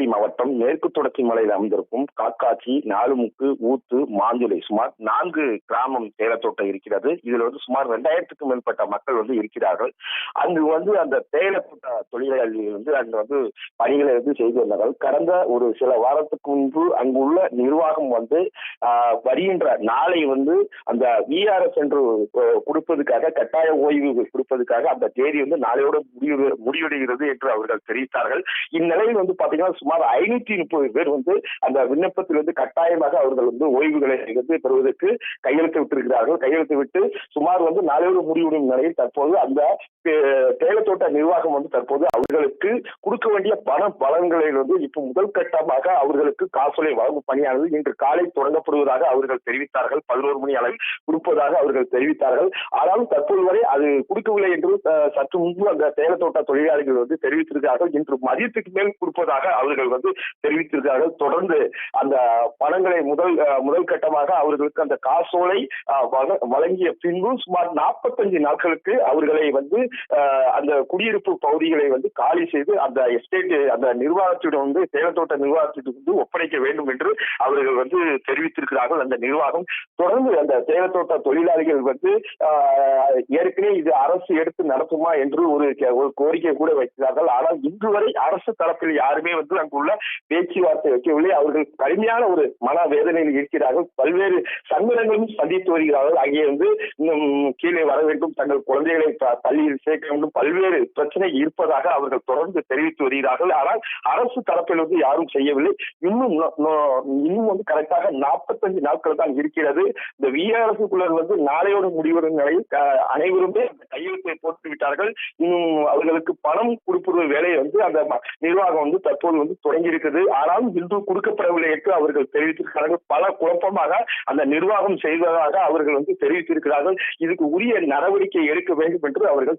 திருநெல்வேலி மாவட்டம் மேற்கு தொடர்ச்சி மலையில் அமைந்திருக்கும் காக்காச்சி நாலுமுக்கு ஊத்து மாந்துளை சுமார் நான்கு கிராமம் தேயிலத்தோட்டம் இருக்கிறது. இதுல வந்து சுமார் ரெண்டாயிரத்துக்கும் மேற்பட்ட மக்கள் வந்து இருக்கிறார்கள். அங்கு வந்து அந்த தேயிலத்தோட்ட தொழிலாளிகள் வந்து அங்க வந்து பணிகளை வந்து செய்து வந்தார்கள். கடந்த ஒரு சில வாரத்துக்கு முன்பு அங்குள்ள நிர்வாகம் வந்து ஆஹ், வருகின்ற நாளை வந்து அந்த விஆர்எஸ் என்று கொடுப்பதற்காக கட்டாய ஓய்வு கொடுப்பதற்காக அந்த தேதி வந்து நாளையோட முடிவு முடிவடைகிறது என்று அவர்கள் தெரிவித்தார்கள். இந்நிலையில் வந்து பாத்தீங்கன்னா சுமார் ஐநூத்தி முப்பது பேர் வந்து அந்த விண்ணப்பத்தில் வந்து கட்டாயமாக அவர்கள் வந்து ஓய்வுகளை வந்து பெறுவதற்கு கையெழுத்து விட்டிருக்கிறார்கள். கையெழுத்து விட்டு சுமார் வந்து நாளையோடு முடிவடையும் நிலையில் தற்போது அந்த தேயிலத்தோட்ட நிர்வாகம் வந்து தற்போது அவர்களுக்கு கொடுக்க வேண்டிய பண பலன்களை வந்து இப்ப முதல் கட்டமாக அவர்களுக்கு காசோலை வழங்கும் பணியானது இன்று காலை தொடங்கப்படுவதாக அவர்கள் தெரிவித்தார்கள். பதினோரு மணி அளவில் கொடுப்பதாக அவர்கள் தெரிவித்தார்கள். ஆனாலும் தற்போது வரை அது கொடுக்கவில்லை என்று சற்று முன்பு அந்த தேயிலத்தோட்ட தொழிலாளிகள் வந்து தெரிவித்திருக்கிறார்கள். இன்று மதியத்துக்கு மேல் கொடுப்பதாக அவர்கள் அவர்கள் வந்து தெரிவித்திருக்கிறார்கள். தொடர்ந்து அந்த பணங்களை முதல் முதல் கட்டமாக அவர்களுக்கு அந்த காசோலை வழங்கிய பின்பு சுமார் நாற்பத்தஞ்சு நாட்களுக்கு அவர்களை வந்து அந்த குடியிருப்பு பகுதிகளை வந்து காலி செய்து அந்த எஸ்டேட் அந்த நிர்வாகத்திடம் வந்து சேலத்தோட்ட நிர்வாகத்திற்கு வந்து ஒப்படைக்க வேண்டும் என்று அவர்கள் வந்து தெரிவித்திருக்கிறார்கள் அந்த நிர்வாகம். தொடர்ந்து அந்த சேலத்தோட்ட தொழிலாளிகள் வந்து ஏற்கனவே இது அரசு எடுத்து நடத்துமா என்று ஒரு ஒரு கோரிக்கை கூட வைக்கிறார்கள். ஆனால் இன்று வரை அரசு தரப்பில் யாருமே வந்து அங்குள்ள பேச்சுவார்த்தை வைக்கவில்லை அவர்கள் கடுமையான ஒரு மன வேதனையில் இருக்கிறார்கள். பல்வேறு சங்கடங்களும் சந்தித்து வருகிறார்கள். அங்கே வந்து கீழே வர வேண்டும். தங்கள் குழந்தைகளை பள்ளியில் சேர்க்க வேண்டும். பல்வேறு பிரச்சனை இருப்பதாக அவர்கள் தொடர்ந்து தெரிவித்து வருகிறார்கள். ஆனால் அரசு தரப்பில் வந்து யாரும் செய்யவில்லை. இன்னும் இன்னும் வந்து கரெக்டாக நாற்பத்தஞ்சு நாட்கள் தான் இருக்கிறது. இந்த விஆர்எஸ்க்குள்ள வந்து நாளையோடு முடிவடும் நிலையில் அனைவருமே கையெழுத்தை போட்டு விட்டார்கள் இன்னும் அவர்களுக்கு பணம் கொடுப்பது வேலையை வந்து அந்த நிர்வாகம் வந்து தற்போது வந்து தொடங்கி இருக்குது ஆனாலும் இன்று கொடுக்கப்படவில்லை என்று அவர்கள் தெரிவித்திருக்கிறார்கள். பல குழப்பமாக அந்த நிர்வாகம் செய்வதாக அவர்கள் வந்து தெரிவித்திருக்கிறார்கள். இதுக்கு உரிய நடவடிக்கை எடுக்க வேண்டும் என்று அவர்கள்